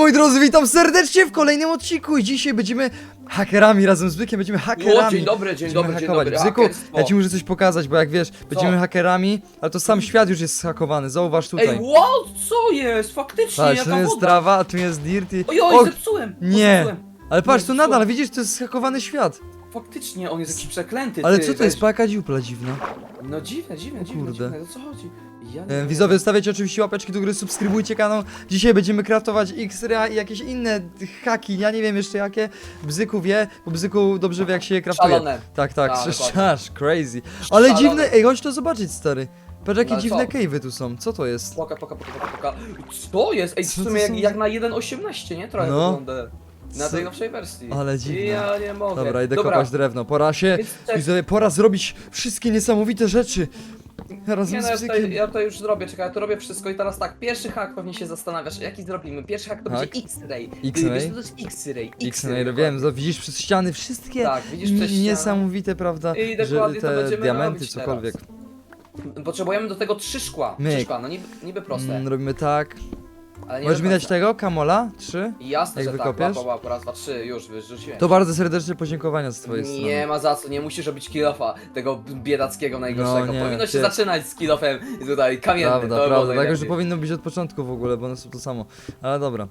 moi drodzy, witam serdecznie w kolejnym odcinku i dzisiaj będziemy hakerami razem z Bykiem, będziemy hakerami. O, dzień dobry, dzień Będziemy dobry, dzień dobry. Bzyku, Hakerstwo. ja ci muszę coś pokazać, bo jak wiesz, będziemy hakerami, ale to sam świat już jest zhakowany, zauważ tutaj. Ej, wow, co jest? Faktycznie, Patrz, tu jaka jest woda. trawa, a tu jest dirt i... Oj, oj, zepsułem. nie. zepsułem. Ale patrz, tu nadal, widzisz, to jest zhakowany świat. Faktycznie, on jest jakiś przeklęty, Ale ty, co to weź. jest, jaka dziupla dziwna. No dziwne, dziwne, dziwne, kurde. dziwne, o co chodzi? E. Widzowie, stawiacie oczywiście łapeczki do góry, subskrybujcie kanał. Dzisiaj będziemy craftować X-Ray i jakieś inne haki, ja nie wiem jeszcze jakie. Bzyku wie, bo Bzyku dobrze wie jak się je craftuje. Szalone. Tak, tak, Tak, szarz, crazy. Ale Szalone. dziwne, ej, chodź to zobaczyć, stary. Patrz jakie No ale dziwne co? cave'y tu są, co to jest? Poka, poka, poka, poka, poka. Co jest? Ej, w Co to sumie jak, jak na 1.18, nie? Trochę No. wygląda. Na Co? tej nowszej wersji. Ale dziwne. Ja nie mogę. Dobra, idę kopać drewno. Pora się, Więc tak- widzowie, pora zrobić wszystkie niesamowite rzeczy. Razem Nie no, ja tutaj, ja tutaj już zrobię, czekaj, ja to robię wszystko i teraz tak, pierwszy hak pewnie się zastanawiasz, jaki zrobimy. Pierwszy hak to Tak. będzie X-Ray. X-ray? Wiesz, co to jest X-Ray? X-Ray, no wiem, widzisz przez ściany wszystkie Tak, widzisz przez ścianę. niesamowite, prawda, I że dokładnie to te będziemy diamenty, robić cokolwiek. Potrzebujemy do tego trzy szkła. Myk. Trzy szkła, no niby, niby proste. Mm, robimy tak. Ale nie Możesz mi dać tego, Kamola? Trzy? Jasne, jak że wykopiesz? tak, łapa, łapa, raz, dwa, trzy, już wyrzuciłem. To bardzo serdeczne podziękowania z twojej strony. Nie ma za co, nie musisz robić kilofa, tego biedackiego najgorszego. No nie, Powinno się ty- zaczynać z kilofem i tutaj kamiennym, Prawda, to by było prawda, tak najlepiej. powinno być od początku w ogóle, bo one są to samo. Ale dobra.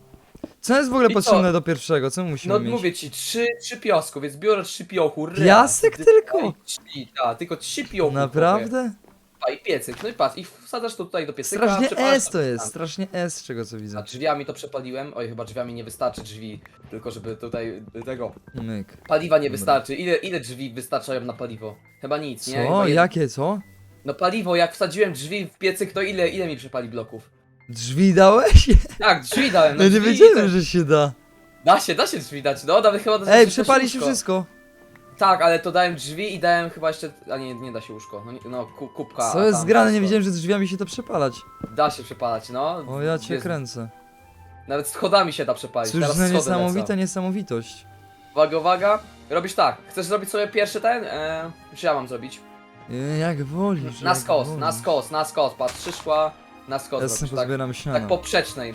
Co jest w ogóle I potrzebne co? do pierwszego? Co my musimy No mieć? mówię ci, trzy, trzy piosku, więc biorę trzy piochu. raz, Piasek tylko? i trzy, tak, tylko trzy piochu. Naprawdę? A i piecyk, no i patrz, i wsadzasz to tutaj do piecyka. Strasznie przepalasz S to tam. jest, strasznie S z czego co A widzę. drzwiami to przepaliłem. Oj, chyba drzwiami nie wystarczy drzwi, tylko żeby tutaj tego. Myk. Paliwa nie wystarczy. Ile, ile drzwi wystarczają na paliwo? Chyba nic, nie? Co? Jakie co? No paliwo, jak wsadziłem drzwi w piecyk, to ile, ile mi przepali bloków? Drzwi dałeś? Tak, drzwi dałem. No nie drzwi wiedziałem, że się da. Da się, da się drzwi dać, no nawet chyba Ej, przepali się wszystko. Tak, ale to dałem drzwi i dałem chyba jeszcze. A nie, nie da się łóżko. No, nie- no ku, kubka. Co a jest tam zgrane? Nie wszystko. wiedziałem, że drzwiami się to przepalać. Da się przepalać, no. O, ja cię Jest- kręcę. Nawet schodami się da przepalić. Cóż Teraz za schody niesamowita lecą. niesamowitość. Uwaga, uwaga. Robisz tak. Chcesz zrobić sobie pierwszy ten? E, czy ja mam zrobić? E, Jak wolisz. Na jak skos, wolisz. na skos, na skos. Patrz, trzy szkła na skos Ja robisz, sobie tak, pozbieram tak poprzecznej.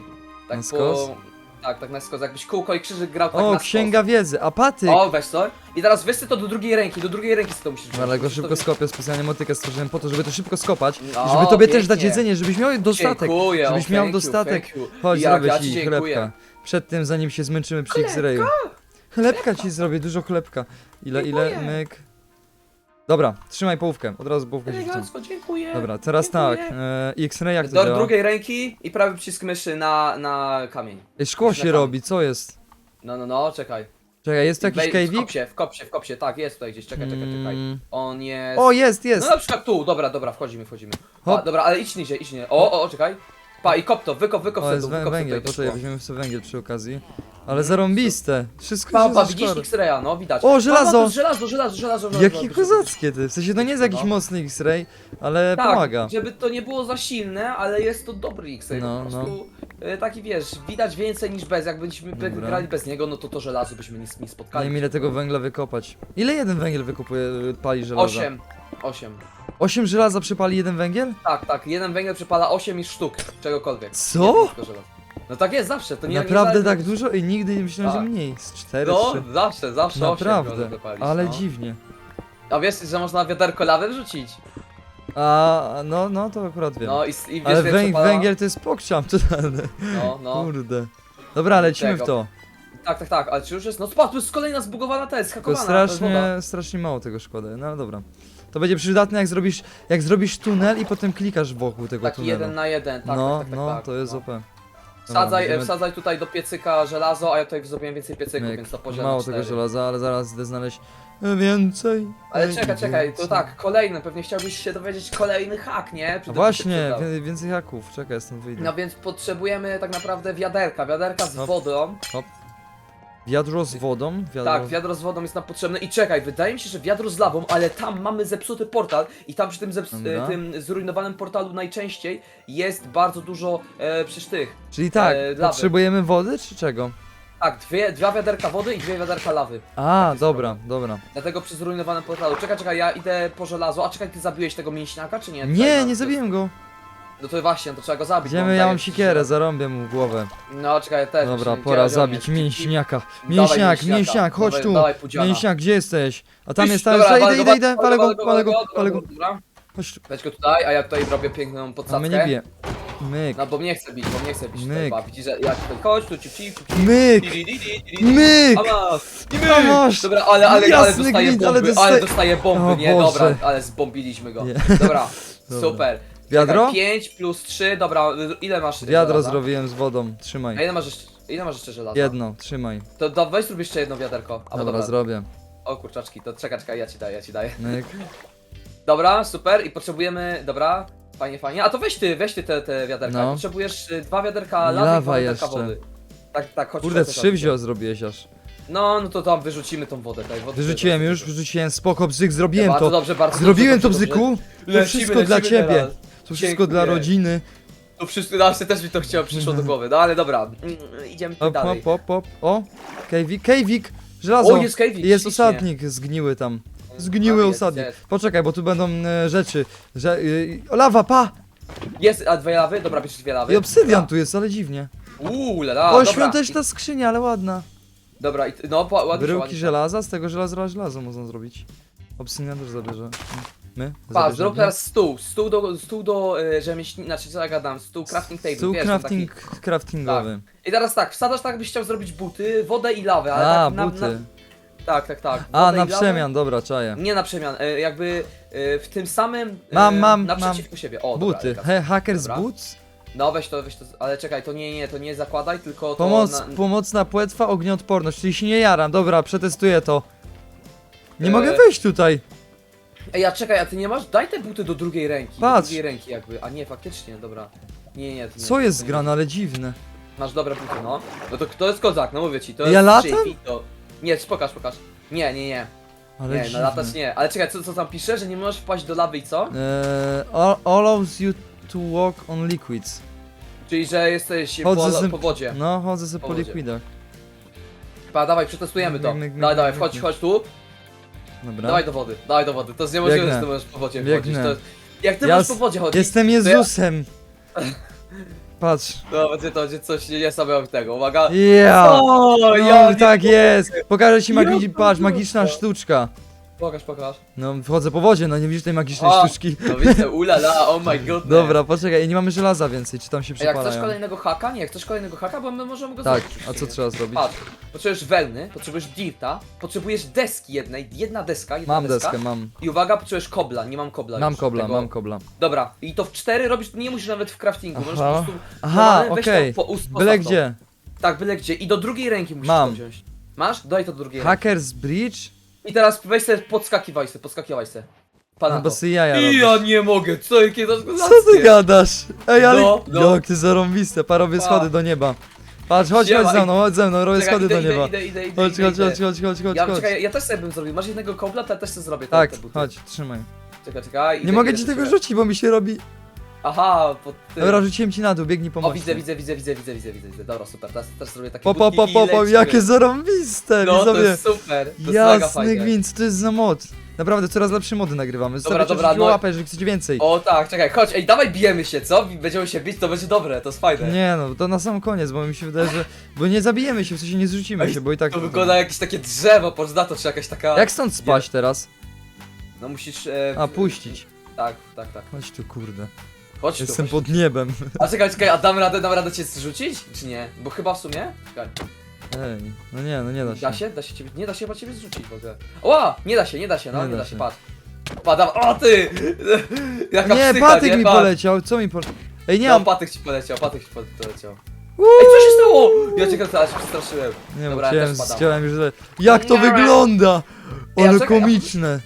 Tak Na po... skos? Tak, tak na skos. Jakbyś kółko i krzyżyk grał tak O, na księga wiedzy, skos. O, weź to. I teraz weź to do drugiej ręki, do drugiej ręki sobie to musisz wziąć. Ale go szybko skopię, specjalnie motykę stworzyłem po to, żeby to szybko skopać. No, i żeby tobie też dać pięknie. jedzenie, żebyś miał dostatek. Dziękuję, żebyś miał thank you, dostatek. thank you. Chodź, Jak zrobię ja ci ci dziękuję. chlebka. Przed tym, zanim się zmęczymy przy X-rayu. Chlebka ci zrobię, dużo chlebka. Ile, ile, myk. Dobra, trzymaj połówkę, od razu połówkę się. Elegancko, dziękuję. Dobra, teraz tak, Dziękuję. e, X-ray jak to Do działa? drugiej ręki i prawy przycisk myszy na, na kamień. Ej, Szkło na się kamień. robi, co jest? No, no, no, czekaj. Czekaj, jest tu jakiś Wej- W cave'ik? kopsie, w kopsie, w kopsie, tak, jest tutaj gdzieś, czekaj, czekaj, czekaj. Mm. On jest... O, jest, jest! No na przykład tu, dobra, dobra, wchodzimy, wchodzimy. Hop. A, dobra, ale idź niżej, idź niżej. O, o, o, czekaj. Pa, i kop to, wykop, wykop O, sobie jest tu, wę- wykop węgiel, tutaj poczekaj, weźmiemy sobie węgiel przy okazji. Ale zarąbiste, wszystko Pa, się pa, widzisz szkła X-raya, no, widać. O, Pa, żelazo! Pa, to jest żelazo, żelazo, żelazo, żelazo. Jakie żelazo. kozackie ty, w sensie to nie jest jakiś No. mocny X-ray, ale Tak, pomaga. żeby to nie było za silne, ale jest to dobry X-ray, No, po prostu e, taki wiesz, widać więcej niż bez, jakbyśmy by Dobra. grali bez niego, no to to żelazo byśmy nie, nie spotkali. wiem ile tego węgla wykopać. Ile jeden węgiel wykupuje, pali żelaza? Osiem, osiem. Osiem żelaza przypali jeden węgiel? Tak, tak, jeden węgiel przypala 8 i sztuk czegokolwiek. Co? Jedno tylko żelazo. No tak jest zawsze, to nie Naprawdę nie tak dużo? I nigdy nie myślałem, że Tak. mniej. Z cztery, No, trzy. zawsze, zawsze 8 Naprawdę, wypalić, ale no. dziwnie. A wiesz, że można wiaderko lawy wrzucić? A, no, no to akurat wiem. No i, s- i wiesz, ale ile węg przepala- węgiel to jest pokrzam totalny. No, no. Kurde. Dobra, lecimy w Tego. to. Tak, tak, tak, ale czy już jest? No spadł, to jest kolejna zbugowana ta jest Tylko hakowana, to jest woda. strasznie, strasznie mało tego szkoda, no ale dobra. To będzie przydatne jak zrobisz, jak zrobisz tunel i potem klikasz wokół tego Taki tunelu. jeden na jeden, tak, no, tak, tak, no, tak, to jest no. OP. Dobra, Wsadzaj, będziemy- wsadzaj tutaj do piecyka żelazo, a ja tutaj zrobiłem więcej piecyków, Myk. więc to podział Mało na tego cztery. żelaza, ale zaraz idę znaleźć więcej. Ale czekaj, czekaj, to więcej. tak, kolejny, pewnie chciałbyś się dowiedzieć kolejny hak, nie? Czy właśnie, wie- więcej haków, czekaj, stąd wyjdę. No więc potrzebujemy tak naprawdę wiaderka, wiaderka z Hop. wodą. Wiadro z wodą, wiadro... Tak, wiadro z wodą jest nam potrzebne i czekaj, wydaje mi się, że wiadro z lawą, ale tam mamy zepsuty portal i tam przy tym, zeps- Dobra. e, tym zrujnowanym portalu najczęściej jest bardzo dużo e, przecież tych. Czyli tak, e, lawy. potrzebujemy wody czy czego? Tak, dwie, dwa wiaderka wody i dwie wiaderka lawy. A, dobra, dobra. Dlatego przy zrujnowanym portalu. Czekaj, czekaj, ja idę po żelazo. A czekaj, ty zabiłeś tego mięśniaka, czy nie? Nie, nie no, zabiłem go. No to właśnie, no to trzeba go zabić. bo on Idziemy, ja daje mam sikierę, żelazo. zarąbię mu głowę. No czekaj, ja też. Dobra, pora gdzie on zabić jest? mięśniaka. Mięśniak, mięśniak, chodź Dawaj- tu. Dawaj, pudziana. Mięśniak, gdzie jesteś? A tam Iść, jest, tam dobra, jest, walę idę, go, idę, idę, walę go, walę go, dobra, walę go. Dobra, Chodź tu. weź go tutaj, a ja tutaj robię piękną A podsadkę. mnie nie bije. Myk, No bo mnie chce bić, bo mnie chce bić Myk. widzisz, że ja tutaj, chodź tu, ciu, ciu. myk, myk! I A my! masz! Dobra, ale, ale, ale Jasny dostaje gwint, bomby, ale ale dostaje- dostaje, bomby, O nie? Boże. Dobra, ale zbombiliśmy go. Nie. Dobra, Dobra. super. Wiadro? 5 plus 3, dobra, ile masz Wiadro żelaza? zrobiłem z wodą, A trzymaj. ile masz jeszcze, ile masz jeszcze żelaza? Jedno, trzymaj. To weź zrób jeszcze jedno wiaderko. A Dobra, dobra, zrobię. O kurczaczki, to czekaj, czekaj, ja ci daję, ja ci daję. Myk. Dobra, super i potrzebujemy, dobra, fajnie, fajnie. A to weź ty, weź ty te, te wiaderka. No. Potrzebujesz y, dwa wiaderka I lawy i lawa dwa wiaderka jeszcze. wody. Tak, tak, chodź. Kurde, chodź, trzy chodź. wzio zrobiłeś aż. No, no to tam wyrzucimy tą wodę, tak? Wodę Wyrzuciłem już, wyrzuciłem, spoko, bzyk, zrobiłem to. dobrze, bardzo Zrobiłem to, dobrze, dobrze, bzyku. To Lecimy, wszystko dla lecimy ciebie. teraz. To wszystko dla Dziękuję. rodziny. To wszystko, znaczy też mi to chciało, przyszło do głowy, no ale dobra, mm, idziemy Hop, dalej. hop, hop. O, Kejwik, Kejwik, żelazo. O, jest Kejwik, jest ślicznie. osadnik, zgniły tam. Zgniły No, jest, osadnik. jest. Poczekaj, bo tu będą e, rzeczy. Że, o, lawa, pa! Jest, a dwie lawy? Dobra, bierzesz dwie lawy. I obsydian tu jest, ale dziwnie. Uuu, lala, O, dobra. świąteczna skrzynia, ale ładna. I, dobra, i, no, po, ładnie się, Bryłki ładnie się. żelaza, z tego żelaza żelazo można zrobić. Obsydian też zabierze. My? Patrz, zrób teraz stół, stół do, stół do y, rzemieślni, znaczy co ja gadam, stół crafting table, Stół wiesz, crafting, Taki... craftingowy. I teraz tak, wsadzasz tak, byś chciał zrobić buty, wodę i lawę, ale A, tak na, buty. na... Tak, tak, tak. A, wodę na i lawę. przemian, dobra, czaję. Nie na przemian, y, jakby y, w tym samym... y, Mam, mam, Naprzeciwko siebie, o, dobra, Buty. elegancko. He, hackers Dobra. boots? No weź to, weź to, ale czekaj, to nie, nie, to nie zakładaj, tylko to... Pomoc, na... pomocna płetwa, ognioodporność, czyli się nie jaram. Dobra, przetestuję to. Nie Eee. mogę wejść tutaj. Ej, a czekaj, a ty nie masz? Daj te buty do drugiej ręki, Patrz. do drugiej ręki jakby, a nie, faktycznie, dobra. Nie, nie, to nie. Co jest to nie. grane, ale dziwne. Masz dobre buty, no. No to to jest kozak, no mówię ci, to Ja jest latam? Chief, to... Nie, pokaż, pokaż. Nie, nie, nie. Ale nie, no dziwne. latać nie. Ale czekaj, co, co tam pisze? Że nie możesz wpaść do lawy i co? Eee, al- allows you to walk on liquids. Czyli, że jesteś Chodzę po, z- po wodzie. No, chodzę sobie po Po wodzie. liquidach. Pa, dawaj, przetestujemy to. Myk, myk, myk, Dawaj, dawaj, myk, wchodź, myk. chodź tu. Dobra. Dawaj do wody, dawaj do wody. To jest niemożliwe, Biegnę. że ty możesz po wodzie Biegnę. chodzić. To jest... Jak ty Ja możesz s- po wodzie chodzić? Jestem Jezusem. Patrz. To będzie to będzie coś niesamowitego, uwaga. Ja. O, No, ja nie... tak jest. Pokażę ci magi... Patrz, magiczna sztuczka. Pokaż, pokaż. No, wchodzę po wodzie, no nie widzisz tej magicznej O, sztuczki. No widzę, ulala, oh my god. Dobra, poczekaj, nie mamy żelaza więcej, czy tam się A jak chcesz przepalają? kolejnego haka? Nie, chcesz kolejnego haka, bo my możemy go Tak, zrobić. a co trzeba zrobić? Patrz, potrzebujesz wełny, potrzebujesz dirta, potrzebujesz deski jednej, jedna deska, jedna Mam deska. deskę, mam. I uwaga, potrzebujesz kobla, nie mam kobla Mam już, kobla, tego- mam kobla. Dobra, i to w cztery robisz, nie musisz nawet w craftingu, możesz Aha. po prostu... Aha, normalnie weź okej. to po- ust- Byle to. gdzie. Tak, byle gdzie. I do drugiej ręki musisz Mam. to wziąć. Masz? Daj to do drugiej ręki. Hackers Bridge? I teraz weź sobie, podskakiwaj sobie, podskakiwaj sobie. Pana No to. jaja I robisz. ja nie mogę, co jakie to Co ty gadasz? Ej, ale No, no. jak ty zarąbiste, pa robię Pa. schody do nieba. Patrz, chodź, Siema, chodź ze mną, chodź ze mną, robię schody do nieba. Idę, idę, idę, Chodź, idę, chodź, idę. chodź, chodź, chodź, chodź, Ja, chodź. czekaj, ja też sobie bym zrobił. Masz jednego kobla, to ja też sobie zrobię te, Tak, te buty. chodź, trzymaj. Czekaj, czekaj. Nie idę, mogę idę, ci tego czekaj. rzucić, bo mi się robi... Aha, pod tym. Dobra, rzuciłem ci na dół, biegnij O, pomóc. widzę, widzę, widzę, widzę, widzę, widzę, widzę, widzę. Dobra, super, teraz też zrobię takie Po, po, po, i po, po, lecimy. jakie zarąbiste, No, to widzowie. jest super, to jest mega Jasny fajnie. gwint, co to jest za mod? Naprawdę, coraz lepsze mody nagrywamy. Zostawiacie dobra, no- łapę, jeżeli chcecie więcej. O tak, czekaj, chodź, ej, dawaj bijemy się, co? Będziemy się bić, to będzie dobre, to jest fajne. Nie no, to na sam koniec, bo mi się wydaje, że... Bo nie zabijemy się, w sensie nie zrzucimy Ej, się, bo i tak... To wygląda jak jakieś takie drzewo, patrz na to, czy jakaś taka... Jak stąd spaść teraz? No musisz... E, A, puścić. Tak, tak, tak. Chodź tu, kurde. Chodź tu, Jestem pod niebem. A czekaj, czekaj, a dam radę, dam radę cię zrzucić? Czy nie? Bo chyba w sumie... Czekaj. Ej, no nie, no nie da się. Da się? Da się ciebie... Nie da się chyba ciebie zrzucić w ogóle. Ła! Nie da się, nie da się, no, Nie nie, da da się. patrz. Padam, o ty! Jaka Nie, psycha, patyk nie? mi Patrz. poleciał, co mi poleciał? Ej, nie No, mam... patyk ci poleciał, patyk ci poleciał. Uuu! Ej, co się stało? Ja cię się przestraszyłem. Nie, Dobra, bo ja chciałem, też padam. chciałem już... Jak to Nie. wygląda? Ej, a Ale czekaj, a- komiczne.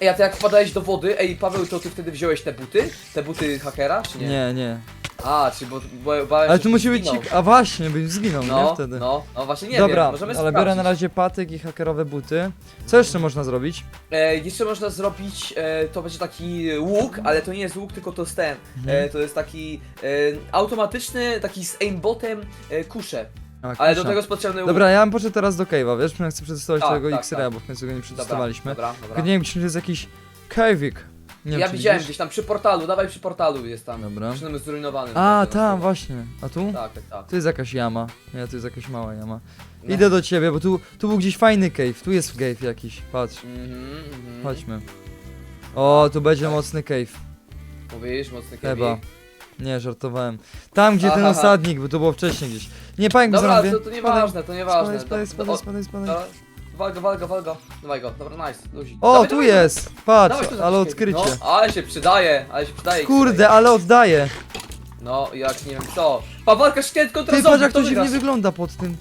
Ej, a ty jak wpadałeś do wody, ej Paweł, to ty wtedy wziąłeś te buty? Te buty hakera, czy nie? Nie, nie. A, czy bo, bo bałem Ale się, tu że musi być... zginął. cik- A właśnie, bym zginął, nie? No, Wtedy. no, no właśnie nie Dobra, wiem, możemy ale sprawdzić. biorę na razie patyk i hakerowe buty. Co jeszcze można zrobić? E, jeszcze można zrobić, e, to będzie taki łuk, ale to nie jest łuk, tylko to jest ten. Mhm. E, to jest taki e, automatyczny, taki z aimbotem e, kusze. A, Ale do kusza. tego jest potrzebny łuk. Dobra, ja bym poszedł teraz do Cave'a, wiesz? Przynajmniej chcę przetestować Tak, tego tak, X-Raya, tak. bo w końcu go nie przetestowaliśmy. dobra, Tylko dobra. nie wiem, czy to jest jakiś Cave'ik. Nie wiem, ja czy widziałem widzisz? gdzieś tam przy portalu, dawaj przy portalu jest tam. Dobra. Przy tym zrujnowanym. A, tam, właśnie. A tu? Tak, tak, tak. Tu jest jakaś jama. Nie, tu jest jakaś mała jama. No. Idę do ciebie, bo tu, tu był gdzieś fajny cave. Tu jest cave jakiś. Patrz, Mhm, mhm. chodźmy. O, tu będzie mocny cave. Mówisz, mocny Chyba. Nie, żartowałem. Tam, gdzie ten Aha. osadnik, bo to było wcześniej gdzieś. Nie, pamiętam, Dobra, zrobię. to, to nieważne, to nieważne. Spadaj, spadaj, spadaj, spadaj, spadaj. Dobra, Wal go, wal go, wal go. Dawaj go, dobra, nice, luzik. O, Dawaj, tu dawaj, jest! Patrz, tu ale odkrycie. No, ale się przydaje, ale się przydaje. Kurde, ale oddaję. No, jak nie wiem co. Pa, walka szkielet kontra Ty, zombie, patrz jak to dziwnie wygra? wygląda pod tym.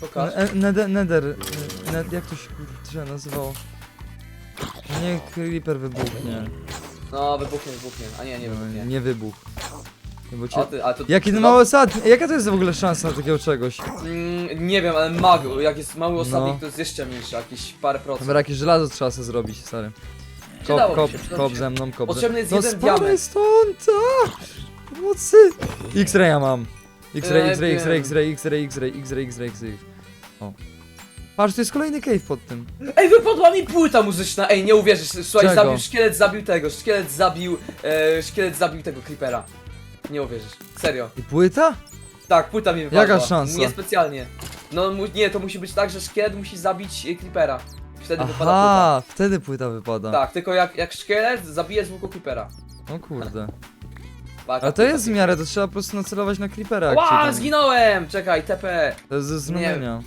Pokaż. E, Nether, nether, e, net, jak to się kurczę nazywało? Nie, creeper wybuchnie. No, wybuchnie, wybuchnie. A nie, nie No, wybuchnie. nie wybuch. Nie, Bo A cię... ty, a to, Jaki mały osad? Jaka to jest w ogóle szansa na takiego czegoś? Mm, nie wiem, ale mag, jak jest mały osadnik, No. to jest jeszcze mniejszy, jakieś parę procent. Dobra, jakieś żelazo trzeba sobie zrobić, stary. Kop, Przydałoby kop, się, przydałoby kop się. ze mną, kop Potrzebny ze jest No jeden spadaj diament. stąd, a! Pomocy! X-raya mam. X-ray, Nie X-ray, X-ray. X-ray, X-ray, X-ray, X-ray, X-ray, X-ray. O. Patrz, to jest kolejny cave pod tym. Ej, wypadła mi płyta muzyczna, ej, nie uwierzysz, słuchaj, Czego? zabił, szkielet zabił tego, szkielet zabił, e, szkielet zabił tego creepera. Nie uwierzysz, serio. I płyta? Tak, płyta mi wypadła. Jaka szansa? Niespecjalnie. No mu, nie, to musi być tak, że szkielet musi zabić e, creepera. Wtedy wypada Aha, wtedy płyta wypada. płyta. Tak, tylko jak, jak szkielet zabije z łuku creepera. O kurde. A to jest w miarę, to trzeba po prostu nacelować na creepera. jak Ła, tam- zginąłem! Czekaj, TP. To jest ze znamienia.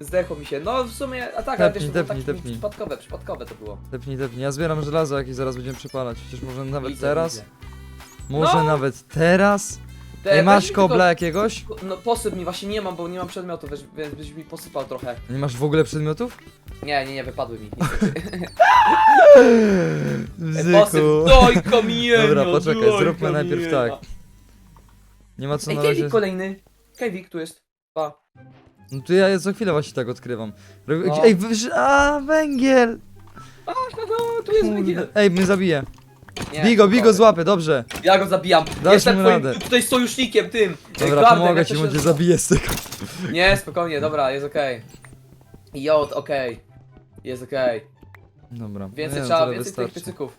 Zdechło mi się. No w sumie, a tak, ale wiesz, to było tepnij. przypadkowe, przypadkowe to było. Tepnij, tepnij. Ja zbieram żelazo jakieś zaraz będziemy przypalać. Chociaż może nawet Widzę, teraz? widzę. Może No. nawet teraz? Te- Ej, weź masz mi kobla tylko- jakiegoś? No posyp mi, właśnie nie mam, bo nie mam przedmiotu, wiesz, więc byś mi posypał trochę. Nie masz w ogóle przedmiotów? Nie, nie, nie, wypadły mi. niestety. Bzyku. Posyp, doj kamienia! Dobra, poczekaj, doj zróbmy najpierw kamienia. tak. Nie ma co Ej, na razie... Kevik kolejny. Kevik, tu jest. Pa. No to ja co chwilę właśnie tak odkrywam. Ro- No. Ej, wyż... A, węgiel! No, no, tu jest węgiel. Ej, mnie zabije. Nie, Bigo, Bigo złapy, dobrze. Ja go zabijam. Dasz Jestem mu twoim radę. tutaj sojusznikiem, tym. Dobra, guardem, pomogę jak ci, bo się cię nazywa. zabiję z tego. Nie, spokojnie, dobra, jest okej. Jod, okej. Jest okej. Dobra. Więcej nie, trzeba, tyle więcej tych wystarczy. piecyków.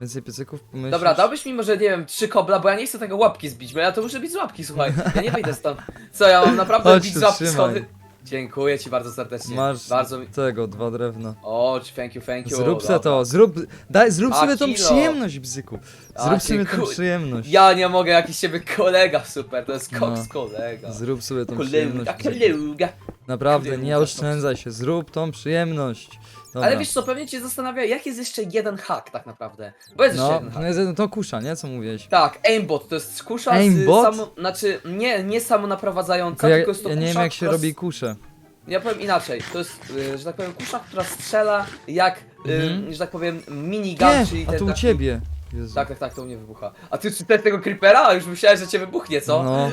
Więcej piecyków pomyślisz? Dobra, dałbyś mi może, nie wiem, trzy kobla, bo ja nie chcę tego łapki zbić, bo ja to muszę bić z łapki, słuchaj. Ja nie wyjdę stąd. Co, ja mam naprawdę Chodź bić tu, z łapki trzymaj. schody? Dziękuję ci bardzo serdecznie. Masz Bardzo mi... tego, dwa drewna. O, thank you, thank you. Zrób se dobra. to, zrób, daj, zrób A, sobie tą kilo. przyjemność, bzyku. A, Zrób ty sobie tą przyjemność. Ja nie mogę, jakiś siebie kolega super, to jest No. koks kolega. Zrób sobie tą Kolega, przyjemność. bzyku. kolega. Naprawdę, nie oszczędzaj się, zrób tą przyjemność. Dobra. Ale wiesz co, pewnie cię zastanawia, jak jest jeszcze jeden hack tak naprawdę. Bo jest jeszcze No, jeden hack. no jest- to kusza, nie? Co mówiłeś? Tak, aimbot to jest kusza Aimbot? z samo, znaczy nie, nie samonaprowadzająca, Tylko ja, tylko jest to ja kusza, nie wiem jak się która robi kuszę. Ja powiem inaczej, to jest, y, że tak powiem, kusza, która strzela jak, y, Mhm. że tak powiem, minigun, Nie, czyli a ten to u taki- ciebie. Jezu. Tak, tak, tak, to u mnie wybucha. A ty czytałeś tego creepera? A Już myślałem, że cię wybuchnie, co? No,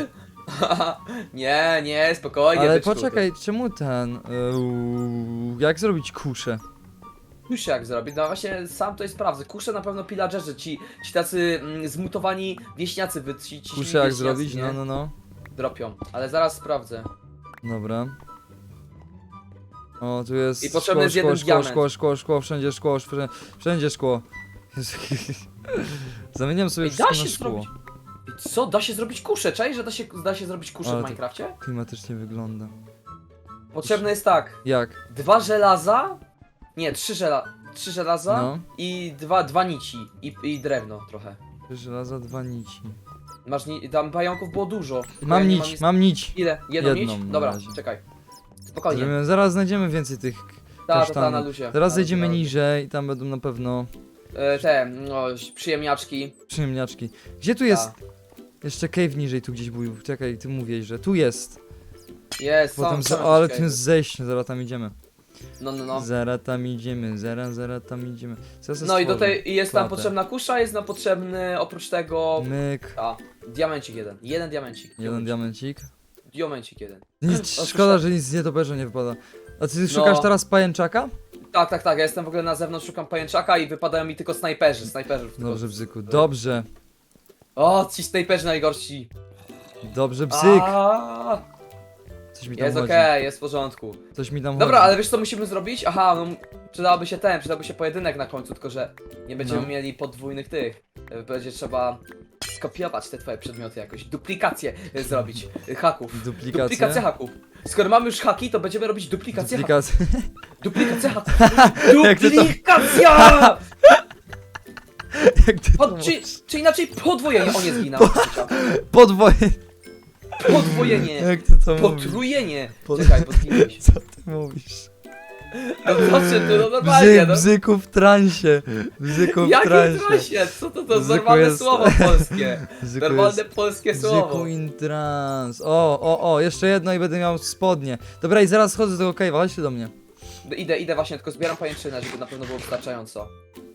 nie, nie, spokojnie, ale byczku. poczekaj, czemu ten... Yy, jak zrobić kuszę? Kuszę jak zrobić? No właśnie, sam to jest sprawdzę. Kuszę na pewno pillagerzy, ci, ci tacy mm, zmutowani wieśniacy, wy, ci, ci Kuszę jak wieśniacy, zrobić? nie? No, no, no. Dropią, ale zaraz sprawdzę. Dobra. O, tu jest I potrzebny jest szkło, jeden szkło, diament. szkło, szkło, szkło, wszędzie szkło, wszędzie, wszędzie szkło. Jezu. Zamieniam sobie Ej, wszystko da na się szkło. zrobić. Co? Da się zrobić kuszę, czaj, że da się, da się zrobić kuszę Ale w to- Minecrafcie? Klimatycznie wygląda. Potrzebne jest tak, Jak? dwa żelaza, nie, trzy, żela, trzy żelaza No. i dwa, dwa nici i, i drewno trochę. Żelaza, dwa nici. Masz, ni- tam pająków było dużo. tylko ja Mam nie nic- mam nić. Ile? Jedną, Jedną nić? na Dobra, razie. czekaj. Spokojnie. Zrobimy- Zaraz znajdziemy więcej tych Ta, ta, ta, na kasztanów. luzie. Teraz Na zejdziemy luzie, na luzie. niżej i tam będą na pewno E, te, no, przyjemniaczki. przyjemniaczki. Gdzie tu jest? Jeszcze cave niżej tu gdzieś był. Czekaj, ty mówiłeś, że tu jest. Jest, Potem są, z... są o, ale jest zejście, zaraz tam idziemy. No, no, no. Zaraz tam idziemy, zaraz, zaraz tam idziemy. No i do tej, jest tam Klatę. potrzebna kusza, jest nam potrzebny oprócz tego... Myk. A, diamencik jeden. Jeden diamencik. Jeden diamencik. Diamencik jeden. Nic, szkoda, że nic z nietoperza nie wypada. A ty szukasz No. teraz pajęczaka? Tak, tak, tak, ja jestem w ogóle na zewnątrz, szukam pajęczaka i wypadają mi tylko snajperzy, snajperzy. Dobrze, bzyku. Dobrze. O, ci snajperzy najgorsi. Dobrze, bzyk. A, Coś mi tam Jest chodzi. okej, jest w porządku. Coś mi tam Dobra, chodzi. ale wiesz co musimy zrobić? Aha, no Przydałoby się ten, przydałby się pojedynek na końcu, tylko że nie będziemy No. mieli podwójnych tych. E, Będzie trzeba skopiować te twoje przedmioty jakoś, duplikację e, zrobić e, haków. Duplikację? Duplikacja haków. Skoro mamy już haki, to będziemy robić duplikację haków. Duplikację. Duplikacja haków. Jak ty to- Duplikacja! Jak ty to Pod, czy, czy inaczej podwojenie, o nie zginął. Podwoje. Podwojenie. Jak ty to mówisz? Potrujenie. Pod- Czekaj, podwiniesz. Co ty mówisz? No proszę, to no normalnie, Bzyk, no. bzyku w transie. Bzyku w Jakie transie. trasie? Co to to Bzyku normalne jest- słowo polskie? Bzyku Normalne jest- polskie słowo. Bzyku in trans. O, o, o, jeszcze jedno i będę miał spodnie. Dobra, i zaraz chodzę do tego cave'a, chodźcie do mnie. No Idę, idę właśnie, tylko zbieram pajęczynę, żeby na pewno było wystarczająco.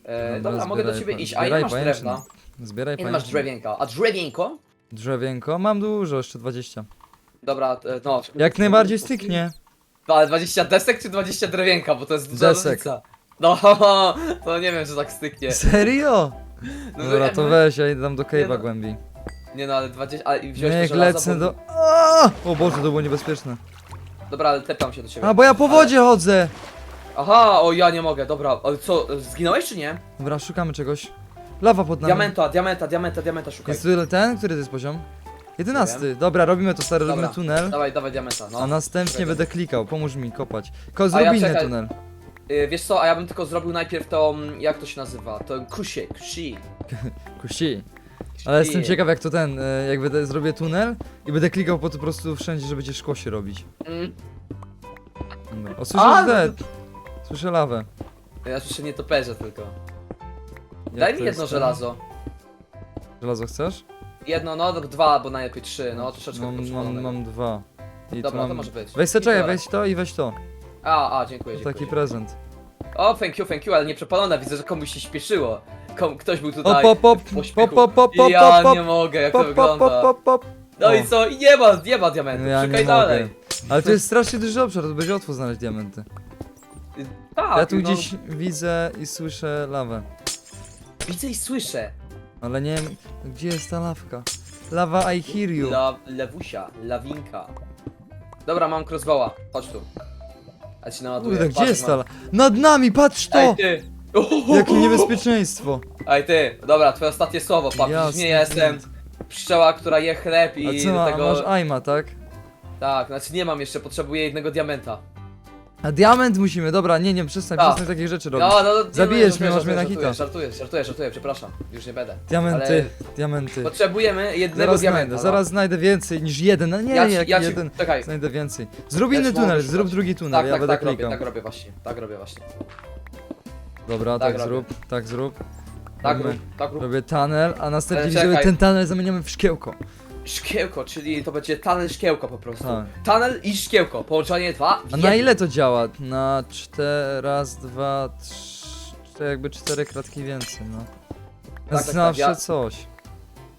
E, dobra, Dobra, mogę do ciebie pa- iść. A ile zbieraj masz pajęczynę. drewna? Zbieraj Ile masz pajęczyn. drewienka? A drewienko? Drzewienko? Mam dużo, jeszcze 20. Dobra, e, no. Jak najbardziej styknie. No, ale 20 desek czy 20 drewienka, bo to jest duża Desek. różnica. No, to nie wiem, czy tak styknie. Serio? No, Dobra, to weź, ja idę tam do Nie cave'a no. głębiej. Nie no, ale 20, ale i wziąłeś to żelazo, lecę bo... do... A! O Boże, to było niebezpieczne. Dobra, ale tepam się do ciebie. A, bo ja po wodzie chodzę! Aha, o ja nie mogę, dobra, ale co, zginąłeś czy nie? Dobra, szukamy czegoś. Lawa pod nami. Diamenta, diamenta, diamenta, diamenta szukaj. Jest tu ten? Który to jest poziom? Jedenasty. Dobra, robimy to stary, robimy Dobra. tunel. Dawaj, dawaj diamenta, no. A następnie Czekaj. będę klikał, pomóż mi kopać. Ko zrób ja inny czekaj. tunel. Y, wiesz co, a ja bym tylko zrobił najpierw tą, jak to się nazywa, to kusie, kusi. Kusi. Ale jestem ciekaw jak to ten, e, jak będę zrobię tunel i będę klikał po, po prostu wszędzie, że będzie szkło się robić. Mm. Dobra. O, A, że no Słyszę lawę. Ja słyszę nietoperze tylko. Jak Daj to mi jest jedno ten? żelazo. Żelazo chcesz? Jedno, no dwa, bo najlepiej trzy, no troszeczkę Mam, mam, mam dwa. I tu Dobra, to mam... może być. Weź se I czekaj, tyle. weź to i weź to. A, a, dziękuję, To dziękuję. taki prezent. O, thank you, thank you, ale nie przepalone, widzę, że komuś się śpieszyło. Kom, ktoś był tutaj op, op, w op, pośpiechu. op, op, op, Ja op, op, nie mogę, jak to op, op, wygląda. op, op, op. No i co? I nie ma, nie ma diamentów, Ja nie szukaj mogę. dalej. Ale to jest strasznie duży obszar, to będzie łatwo znaleźć diamenty. Tak, Ja tu no, gdzieś widzę i słyszę lawę. Widzę i słyszę. Ale nie wiem, gdzie jest ta lawka. Lawa I hear you. La, lewusia, lawinka. Dobra, mam crossbowa, chodź tu. A ci naładuję. Kurde, Patrz, gdzie jest ta mam-. Nad nami, patrz to! Ej ty! Jakie niebezpieczeństwo. Ej ty, dobra, twoje ostatnie słowo, patrz, Jasny nie ja jestem gwint. pszczoła, która je chleb i A co do ma, tego... masz aima, tak? Tak, znaczy nie mam jeszcze, potrzebuję jednego diamenta. A diament musimy, dobra, nie, nie, przestań, Tak. przestań takich rzeczy robić. No, no, no, nie, Zabijesz no, mnie, masz mnie na żartuję, hita. Żartuję, żartuję, żartuję, przepraszam, już nie będę. Diamenty, Ale- diamenty. Potrzebujemy jednego Zaraz diamenta. znajdę, no. zaraz znajdę więcej niż jeden, no nie, ja ci, jak ja ci, jeden. czekaj. Znajdę więcej. Zrób Ja inny ci mogę tunel, szukać. zrób drugi tunel, Tak, ja tak, będę tak robię, klikał. tak robię właśnie, tak robię właśnie. Dobra, tak tak, robię. zrób, tak zrób. Tak Robimy- rób, tak rób. Robię tunel, a następnie Ale ten tunel zamieniamy w szkiełko. Szkiełko, czyli to będzie tunel szkiełko po prostu. Tak. Tunel i szkiełko, połączenie dwa w A na jednym. ile to działa? Na cztery, raz, dwa, trzy, jakby cztery kratki więcej, no. tak, Zawsze ja- coś.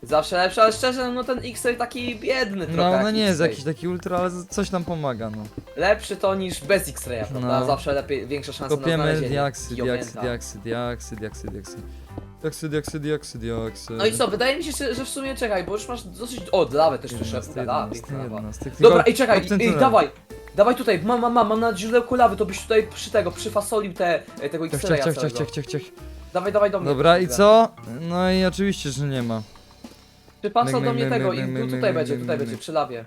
Zawsze lepsze, ale szczerze, no ten X-ray taki biedny trochę. No, no jak nie jest X-ray. jakiś taki ultra, ale coś nam pomaga, no. Lepszy to niż bez X-raya, prawda? No. Zawsze lepiej, większa szansa na Kopiemy znalezienie. diaksy, diaksy, diaksy, diaksy, diaksy, diaksy. Diaksy, diaksy, diaksy, diaksy. No i co, wydaje mi się, że, że w sumie czekaj, bo już masz dosyć... O, lawę też słyszę. Jedenasty, Gada, jedenasty, piękna lawa. jedenasty. Tylko Dobra, ej czekaj, tunel. dawaj! Dawaj tutaj, mam, mam, mam, mam na źródełku lawy, to byś tutaj przy tego, przyfasolił te, e, tego Ciach, X-raya ciach, ciach, ciach, całego. ciach, ciach, ciach. Dawaj, dawaj do mnie. Dobra, i co? No i oczywiście, że nie ma. Myk, do myk, mnie myk, tego myk, i myk, tu, myk, tutaj myk, będzie, myk, tutaj myk, będzie, myk. przy lawie.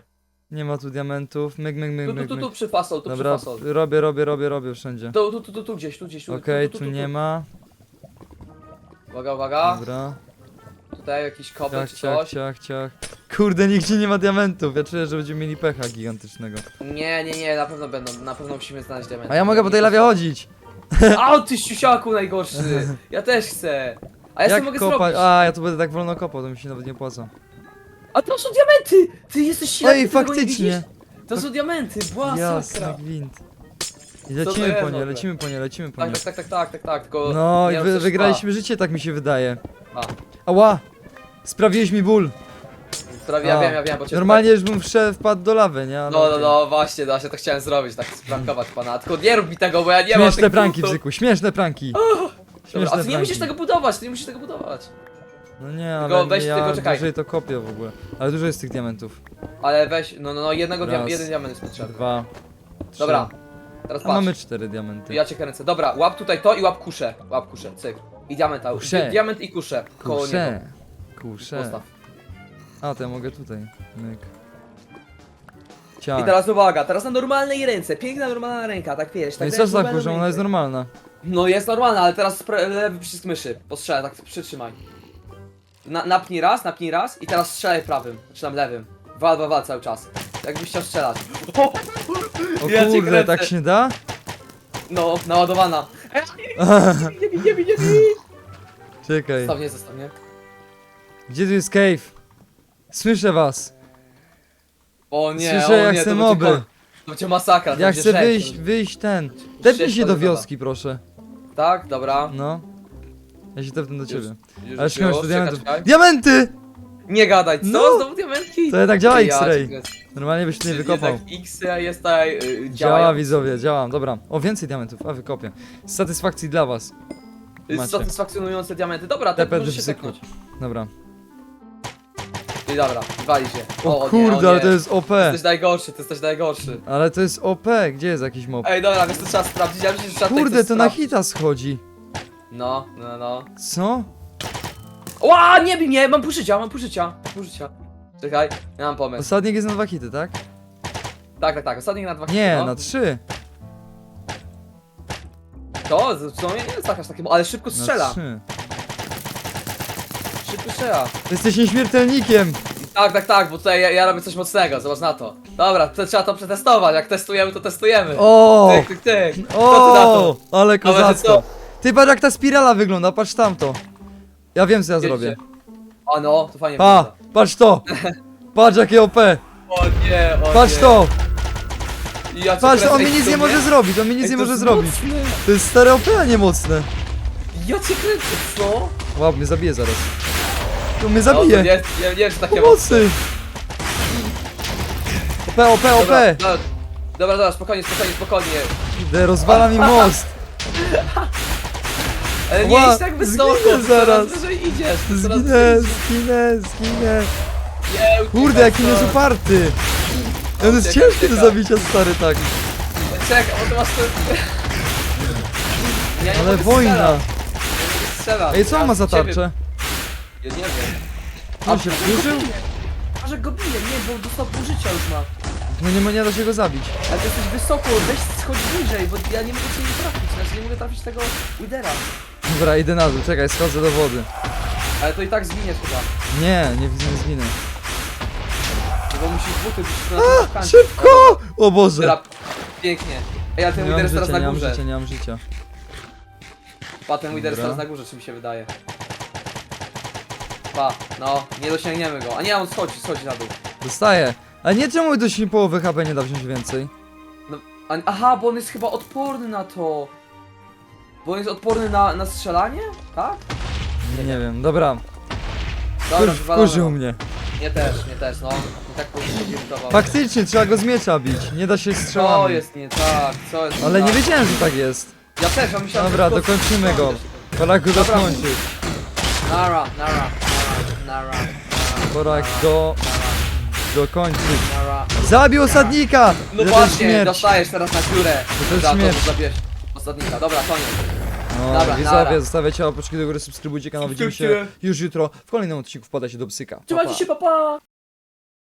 Nie ma tu diamentów. Myk, myk, myk, Tu, tu, myk, tu, tu myk. przyfasol, tu Dobra, przyfasol. robię, robię, robię, robię wszędzie. Tu, tu, tu, tu, tu gdzieś, tu gdzieś, tu, Okej, tu nie ma. Uwaga, uwaga, Dobra. tutaj jakiś kobel Ciach, czy ciach, coś. ciach, ciach. Kurde, nigdzie nie ma diamentów. Ja czuję, że będziemy mieli pecha gigantycznego. Nie, nie, nie, na pewno będą, na pewno musimy znaleźć diamenty. A ja mogę po tej lawie chodzić. A ty ściusiaku najgorszy! Ja też chcę! A ja Jak sobie mogę kopać? zrobić! A, ja tu będę tak wolno kopał, to mi się nawet nie opłaca. A to są diamenty! Ty jesteś ślepy, Ej, ty tego nie faktycznie. widzisz? To są diamenty, bła Jasny sakra! gwint. I Co to lecimy jest po w nie, ogóle? lecimy po nie, lecimy po nie. Tak, tak, tak, tak, tak, tak, tak, tylko... No i nie wy, wygraliśmy życie, tak mi się wydaje. A, Ała! Sprawiłeś mi ból. prawie, ja A, wiem, ja wiem, bo cię Normalnie już bym wszedł, wpadł do lawy, nie? Ale No, no, okej. no, właśnie, właśnie to chciałem zrobić, tak sprankować pana, tylko nie rób mi tego, bo ja nie mam Śmieszne tych pranki, punktów. Bzyku, śmieszne pranki. Dobra, a ty nie musisz tego budować, ty nie musisz tego budować. No nie, Tylko ale weź ja tylko czekaj. dłużej to kopię w ogóle. Ale dużo jest tych diamentów. Ale weź, no, no, no, jednego Raz, jeden diament jest potrzebny. Dwa, trzy, Dobra. Teraz A patrz. mamy cztery diamenty. Ja cię kręcę. Dobra, łap tutaj to i łap kuszę. Łap kuszę, cyk. I diamenta. Kuszę. Diament i kuszę. Koło niego. Kusze. Kusze. Postaw. A, to ja mogę tutaj. Myk. I Ciach. teraz uwaga, teraz na normalnej ręce. Piękna, normalna ręka, tak wiesz. No Tak i co wiesz, z tak normalną ona jest normalna. No jest normalna, ale teraz spra- lewy przycisk myszy. Postrzelaj, tak przytrzymaj. Na, napnij raz, napnij raz i teraz strzelaj prawym, czy tam lewym. Wal, wal, wal cały czas. Jakbyś chciał strzelać. O Ja cię kurde, kręcę. tak się da? No, naładowana. Nie bij, nie bij, nie bij. Czekaj. Zostaw mnie, zostaw mnie. Gdzie tu jest cave? Słyszę was. O nie, Słyszę, o jak nie, se to moby. będzie, ko- to będzie masakra. to Ja będzie chcę wyjść, wyjść ten. Tepnij się do wioski, proszę. Tak, dobra. No. Ja się tepnę do ciebie. Już, Ale szkoda, że już, to czekaj, diamentów. czekaj. Diamenty! Nie gadaj, co? No. Znowu diamentki? To jednak działa X-Ray. Normalnie byś nie wykopał. jednak X-ray jest tutaj y, Działa działa. widzowie, działa. Dobra. O, więcej diamentów, a wykopię. Z satysfakcji dla was. macie. Satysfakcjonujące diamenty. Dobra, tak Tepet możesz się tepnąć. Dobra. I dobra, wali się. O, nie, kurde, o nie. ale to jest OP. Jesteś najgorszy, ty jesteś najgorszy. Ale to jest OP. Gdzie jest jakiś mob? Ej, dobra, wiesz co trzeba sprawdzić, ja myślę, że trzeba tutaj Kurde, coś to na sprawdzić. hita schodzi. No, no, no. Co? Ła, nie bij mnie, mam pół życia, mam pół życia. Pół życia. Czekaj, ja mam pomysł. Ostatnik jest na dwa hity, tak? Tak, tak, tak, ostatni na dwa Nie, no. na trzy. To, w sumie nie jest aż takie, ale szybko Na strzela. trzy. Szybko strzela. Jesteś nieśmiertelnikiem. Tak, tak, tak, bo tutaj ja, ja robię coś mocnego, zobacz na to. Dobra, to trzeba to przetestować, jak testujemy, to testujemy. O! Tyk, tyk, tyk. Co ty na to? O! Ale kozacko. Ty patrz jak ta spirala wygląda, patrz tamto. Ja wiem co ja zrobię. A no, to fajnie Pa! wygląda. Patrz to! Patrz jakie OP! O nie, o Patrz nie. to! Ja cię Patrz, on mi ej, nic to nie może zrobić, on mi nic Ej, nie to może jest zrobić. mocne. To jest stare OP, a nie mocne. Ja cię kręcę, co? Wow, mnie zabije zaraz. To mnie No, to zabije. nie, nie, nie, takie Pomocy! OP, OP, OP! dobra, dobra, dobra, spokojnie, spokojnie, spokojnie. Idę, rozwala mi most. Ale nie Ła, idź tak wysoko, zginę zaraz. wyżej idziesz. coraz Zginę, wyżej zginę, zginę. Nie, Kurde, jaki on jest uparty. On jest ciężki do zabicia, stary, tak. Czekaj, bo masz to... Ja nie Ale mogę wojna. strzelać, nie mogę strzelać. Ej, co on Ja ma za ciebie- tarczę? Ja nie wiem. On się wkurzył? A że go bije, nie, bo dostał pół życia już ma. No nie, ma- nie da się go zabić. Ale ty jesteś wysoko, weź schodź wyżej, bo ja nie mogę cię nie trafić, znaczy nie mogę trafić tego Widera. Dobra, idę na dół, czekaj, schodzę do wody. Ale to i tak zginiesz chyba, Nie, nie widzę, nie zginę. no bo musisz buty być na tym. Szybko! O Boże! Dobra, pięknie. Ej, a ten Nie Wider mam teraz życia, na nie mam górze. życia, nie mam życia. Pa, ten Dobra. teraz na górze, czy mi się wydaje. Pa, no, nie dosięgniemy go. A nie, on schodzi, schodzi na dół. Dostaję. A nie czemu do połowy HP nie da wziąć więcej? No, a, aha, bo on jest chyba odporny na to. Bo on jest odporny na, na strzelanie? Tak? Nie, nie wiem, dobra. Dobra, Wkur, wywalamy wkurzył go. mnie. Nie też, nie też, no. I tak powinien się irytował. Faktycznie, trzeba go z miecza bić. Nie da się Co strzałami. jest nie tak, co jest Ale nie nie tak? wiedziałem, że tak jest. Ja też, ja myślałem, Dobra, że tylko- dokończymy go. Pora go dokończyć. Nara, nara, nara, nara, Pora go dokończyć. nara. Zabił osadnika! No właśnie, śmierć. dostajesz teraz na jest Za to, śmierć. że ostatnika. Dobra, koniec. No, Dobra, widzowie, nara. zostawiacie łapeczki do góry, subskrybujcie kanał, widzimy się już jutro w kolejnym odcinku, wpadajcie do psyka. Pa, Trzymajcie pa. się, papa!